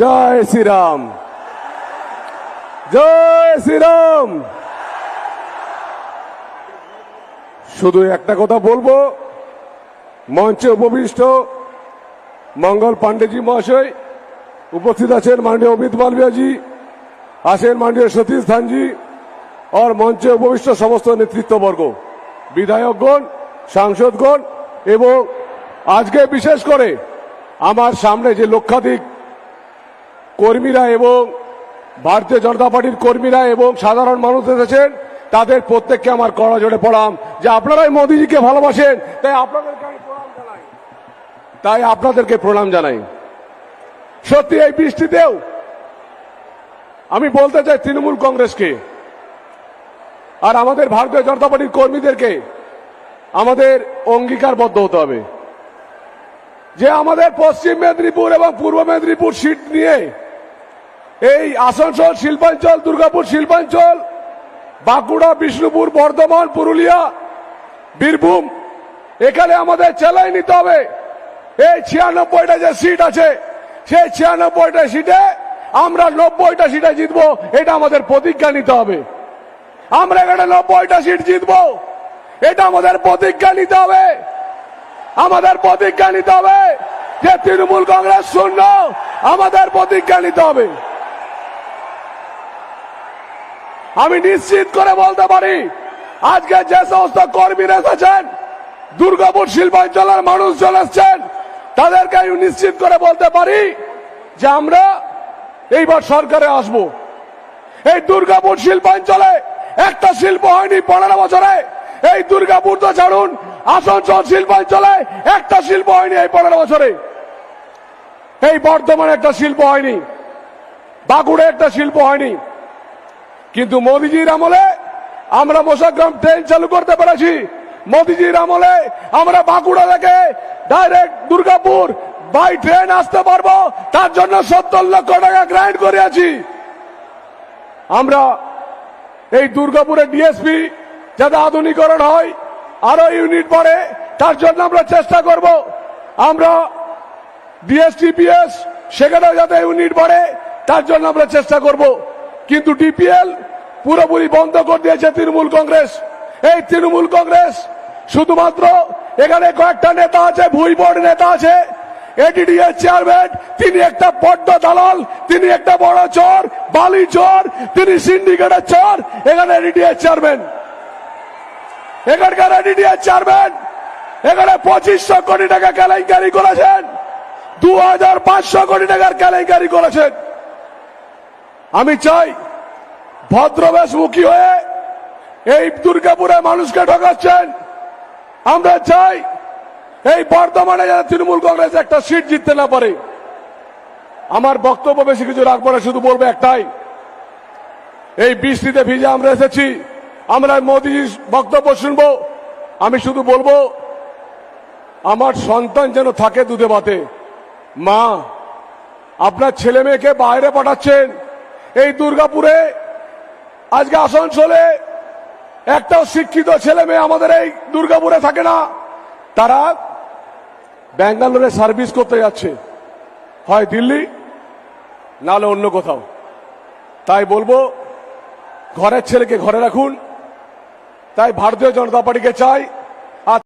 জয় শ্রীরাম। জয় শ্রীরাম। শুধু একটা কথা বলব, মঞ্চে উপবিষ্ট মঙ্গল পান্ডেজি মহাশয়, উপস্থিত আছেন মাননীয় অমিত মালভিয়া জি আছেন মাননীয় সতীশ ধানজি, আর মঞ্চে উপবিষ্ট সমস্ত নেতৃত্ববর্গ, বিধায়কগণ, সাংসদগণ, এবং আজকে বিশেষ করে আমার সামনে যে লক্ষাধিক কর্মীরা এবং ভারতীয় জনতা পার্টির কর্মীরা এবং সাধারণ মানুষ এসেছেন, তাদের প্রত্যেককে আমার কড়া জোরে পড়াম যে আপনারাই মোদিজিকে ভালোবাসেন, তাই আপনাদেরকে আমি প্রণাম জানাই। তাই আপনাদেরকে প্রণাম জানাই। সত্যি এই বৃষ্টিতেও আমি বলতে চাই তৃণমূল কংগ্রেসকে আর আমাদের ভারতীয় জনতা পার্টির কর্মীদেরকে আমাদের অঙ্গীকারবদ্ধ হতে হবে। যে আমাদের পশ্চিম মেদিনীপুর এবং পূর্ব মেদিনীপুর সিট নিয়ে এই আসানসোল শিল্পাঞ্চল, দুর্গাপুর শিল্পাঞ্চল, বাঁকুড়া, বিষ্ণুপুর, বর্ধমান, পুরুলিয়া, বীরভূম, এখানে আমাদের চেলাই নিতে হবে। এই ছিয়ানব্বইটা যে সিট আছে, সেই ছিয়ানব্বইটা সিটে আমরা নব্বইটা সিটে জিতবো, এটা আমাদের প্রতিজ্ঞা নিতে হবে। আমরা এখানে নব্বইটা সিট জিতবো, এটা আমাদের প্রতিজ্ঞা নিতে হবে। আমাদের প্রতিজ্ঞা নিতে হবে যে তৃণমূল কংগ্রেস শূন্য, আমাদের প্রতিজ্ঞা নিতে হবে। আমি নিশ্চিত করে বলতে পারি, আজকে যে সমস্ত কর্মীরা এসেছেন দুর্গাপুর শিল্পাঞ্চলের মানুষজন এসছেন, তাদেরকে আমি নিশ্চিত করে বলতে পারি যে আমরা এইবার সরকারে আসব। এই দুর্গাপুর শিল্পাঞ্চলে একটা শিল্প হয়নি পনেরো বছরে, এই দুর্গাপুর তো ছাড়ুন, আসানসোল শিল্পাঞ্চলে একটা শিল্প হয়নি এই পনেরো বছরে। এই বর্ধমানে একটা শিল্প হয়নি বাঁকুড়ে একটা শিল্প হয়নি কিন্তু মোদিজির আমলে আমরা মোশাগ্রাম ট্রেন চালু করতে পেরেছি। মোদিজির আমলে আমরা বাঁকুড়া থেকে ডাইরেক্ট দুর্গাপুর বাই ট্রেন আসতে পারব। তার জন্য সত্তর লক্ষ টাকা গ্রান্ট করিয়াছি। আমরা এই দুর্গাপুরে ডিএসপি যাতে আধুনিকরণ হয়, আরও ইউনিট বাড়ে, তার জন্য আমরা চেষ্টা করব। আমরা ডিএসটিপিএস সেখানেও যাতে ইউনিট বাড়ে, তার জন্য আমরা চেষ্টা করব। কিন্তু ডিপিএল পুরোপুরি বন্ধ করে দিয়েছে তৃণমূল কংগ্রেস। এই তৃণমূল কংগ্রেস শুধুমাত্র এখানে কয়েকটা নেতা আছে, ভুই বোর্ড নেতা আছে এডিডিএর চেয়ারম্যান তিনি একটা বড্ড দালাল, তিনি একটা বড় চোর, বালি চোর, তিনি সিন্ডিকেটের চোর, এখানে এডিডিএর চেয়ারম্যান এখানকার এডিডিএর চেয়ারম্যান এখানে পঁচিশশো কোটি টাকা কেলেঙ্কারি করেছেন দু হাজার পাঁচশো কোটি টাকার কেলেঙ্কারি করেছেন। আমি চাই ভদ্রবেশমুখী হয়ে এই দুর্গাপুরে মানুষকে ঠকাচ্ছেন। আমরা চাই এই বর্তমানে যারা তৃণমূল কংগ্রেস একটা সিট জিততে না পারে। আমার বক্তব্য বেশি কিছু রাখব না, শুধু বলব একটাই। এই বৃষ্টিতে ভিজে আমরা এসেছি, আমরা মোদিজির বক্তব্য শুনব। আমি শুধু বলব, আমার সন্তান যেন থাকে দুধে ভাতে। মা, আপনার ছেলে মেয়েকে বাইরে পাঠাচ্ছেন। এই দুর্গাপুরে, আজকে আসানসোলে একটাও শিক্ষিত ছেলে মেয়ে আমাদের এই দুর্গাপুরে থাকে না, তারা ব্যাঙ্গালোরে সার্ভিস করতে যাচ্ছে। হয় দিল্লি নাহলে অন্য কোথাও। তাই বলব, ঘরের ছেলেকে ঘরে রাখুন। তাই ভারতীয় জনতা পার্টিকে চাই